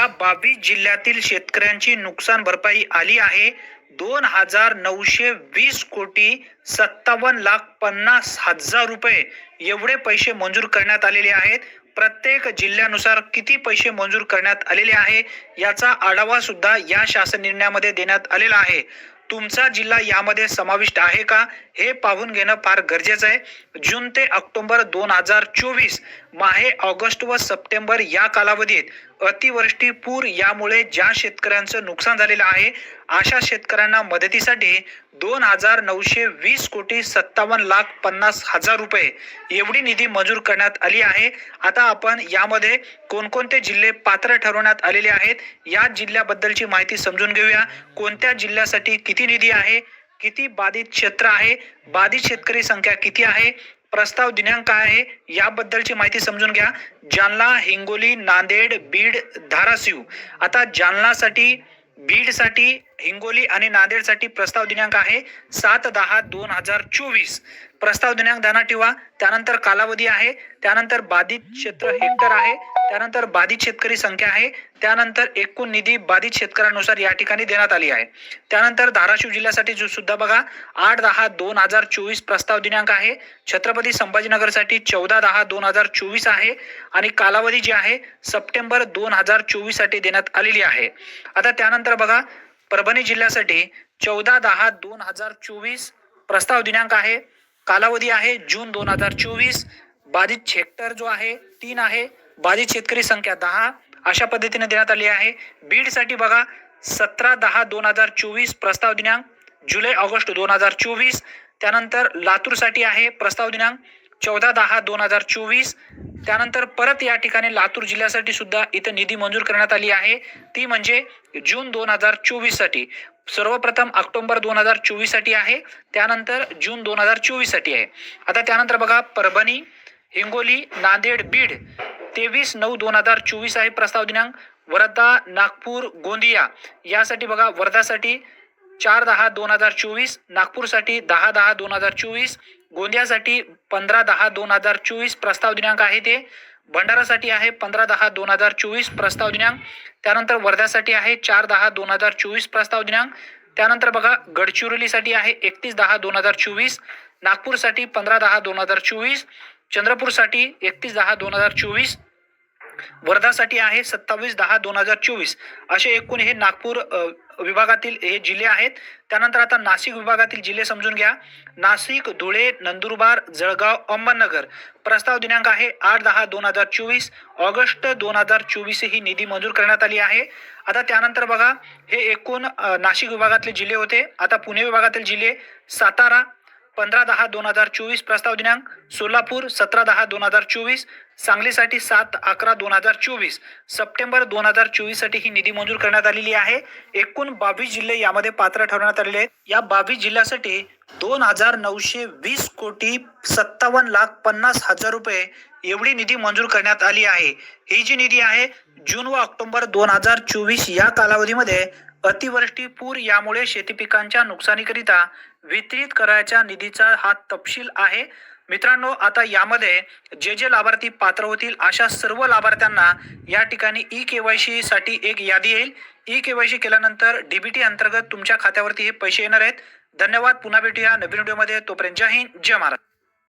या बावीस जिल्ह्यातील शेतकऱ्यांची नुकसान भरपाई आली आहे. दोन हजार नऊशे वीस कोटी सत्तावन्न लाख पन्नास हजार रुपये एवढे पैसे मंजूर करण्यात आलेले आहेत. प्रत्येक जिल्ह्यानुसार किती पैसे मंजूर करण्यात आलेले आहे याचा आढावा सुद्धा या शासन निर्णयामध्ये देण्यात आलेला आहे. तुमचा जिल्हा यामध्ये समाविष्ट आहे का हे पाहून घेणं फार गरजेचं आहे. जून ते ऑक्टोबर दोन हजार चोवीस माहे ऑगस्ट व सप्टेंबर या कालावधीत अतिवृष्टी पूर यामुळे ज्या शेतकऱ्यांचं नुकसान झालेलं आहे अशा शेतकऱ्यांना मदतीसाठी दोन हजार नऊशे वीस कोटी सत्तावन्न लाख पन्नास हजार रुपये एवढी निधी मंजूर करण्यात आली आहे. आता आपण यामध्ये कोणकोणते जिल्हे पात्र ठरवण्यात आलेले आहेत या जिल्ह्याबद्दलची माहिती समजून घेऊया. कोणत्या जिल्ह्यासाठी किती निधी आहे किती बाधित क्षेत्र आहे? बाधित शेतकरी संख्या किती आहे? प्रस्ताव दिनांक काय आहे? याबद्दलची माहिती समजून घ्या. जालना हिंगोली नांदेड बीड धाराशिव. आता जालनासाठी बीडसाठी हिंगोली आणि नांदेडसाठी प्रस्ताव दिनांक आहे सात दहा दोन हजार चोवीस. प्रस्ताव दिनांक ध्यानात ठेवा. त्यानंतर कालावधी आहे. त्यानंतर बाधित क्षेत्र हेक्टर आहे. त्यानंतर बाधित शेतकरी संख्या आहे. त्यानंतर एकूण निधी बाधित शेतकऱ्यांनुसार या ठिकाणी देण्यात आली आहे. त्यानंतर धाराशिव जिल्ह्यासाठी जो सुद्धा बघा आठ दहा दोन हजार चोवीस प्रस्ताव दिनांक आहे. छत्रपती संभाजीनगरसाठी चौदा दहा दोन हजार चोवीस आहे. आणि कालावधी जी आहे सप्टेंबर दोन हजार चोवीससाठी देण्यात आलेली आहे. आता त्यानंतर बघा परभणी जिल्ह्यासाठी चौदा दहा दोन हजार चोवीस प्रस्ताव दिनांक आहे. कालावधी आहे जून दोन हजार चोवीस. बाधित हेक्टर जो आहे तीन आहे. बाधित शेतकरी संख्या दहा. अशा पद्धतीने देण्यात आली आहे. बीडसाठी बघा सतरा दहा दोन हजार चोवीस प्रस्ताव दिनांक. जुलै ऑगस्ट दोन हजार चोवीस. त्यानंतर लातूरसाठी आहे प्रस्ताव दिनांक. चौदा दहा दोन हजार चोवीस. त्यानंतर परत या ठिकाणी लातूर जिल्ह्यासाठी सुद्धा इथं निधी मंजूर करण्यात आली आहे. ती म्हणजे जून दोन हजार चोवीससाठी. सर्वप्रथम ऑक्टोबर दोन हजार चोवीससाठी आहे. त्यानंतर जून दोन हजार चोवीससाठी आहे. आता त्यानंतर बघा परभणी हिंगोली नांदेड बीड तेवीस नऊ दोन हजार चोवीस आहे प्रस्ताव दिनांक. वर्धा नागपूर गोंदिया यासाठी बघा वर्धासाठी चार दहा दोन हजार चोवीस नागपूरसाठी दहा दहा दोन हजार चोवीस गोंदियासाठी पंधरा दहा दोन हजार चोवीस प्रस्ताव दिनांक आहे ते. भंडारासाठी आहे पंधरा दहा दोन हजार चोवीस प्रस्ताव दिनांक. त्यानंतर वर्ध्यासाठी आहे चार दहा दोन हजार चोवीस प्रस्ताव दिनांक. त्यानंतर बघा गडचिरोलीसाठी आहे एकतीस दहा दोन हजार चोवीस. नागपूरसाठी पंधरा दहा दोन हजार चोवीस. चंद्रपूरसाठी एकतीस दहा दोन हजार चोवीस. वर्धासाठी आहे सत्तावीस दहा दोन हजार चोवीस. असे एकूण हे नागपूर विभागातील हे जिल्हे आहेत. त्यानंतर आता नाशिक विभागातील जिल्हे समजून घ्या. नाशिक धुळे नंदुरबार जळगाव अहमदनगर प्रस्ताव दिनांक आहे आठ दहा दोन हजार चोवीस. ऑगस्ट दोन हजार चोवीस ही निधी मंजूर करण्यात आली आहे. आता त्यानंतर बघा हे एकूण नाशिक विभागातले जिल्हे होते. आता पुणे विभागातील जिल्हे सातारा पंधरा दहा दोन हजार चोवीस प्रस्ताव दिनांक सोलापूर सतरा दहा दोन हजार चोवीस सांगलीसाठी सात अकरा दोन हजार चोवीस सप्टेंबर दोन हजार चोवीससाठी ही निधी मंजूर करण्यात आलेली आहे. एकूण बावीस जिल्हे यामध्ये पात्र ठरवण्यात आलेले आहेत. या बावीस जिल्ह्यासाठी दोन हजार नऊशे वीस कोटी सत्तावन्न लाख पन्नास हजार रुपये एवढी निधी मंजूर करण्यात आली आहे. ही जी निधी आहे जून व ऑक्टोबर दोन हजार चोवीस या कालावधीमध्ये अतिवृष्टी पूर यामुळे शेती पिकांच्या नुकसानीकरिता वितरित करायच्या निधीचा हा तपशील आहे. मित्रांनो आता यामध्ये जे जे लाभार्थी पात्र होतील अशा सर्व लाभार्थ्यांना या ठिकाणी ई के वाय सी साठी एक यादी येईल. ई के वाय सी केल्यानंतर डीबीटी अंतर्गत तुमच्या खात्यावरती हे पैसे येणार आहेत. धन्यवाद पुन्हा भेटूया नवीन व्हिडिओमध्ये. तोपर्यंत जय हिंद जय महाराज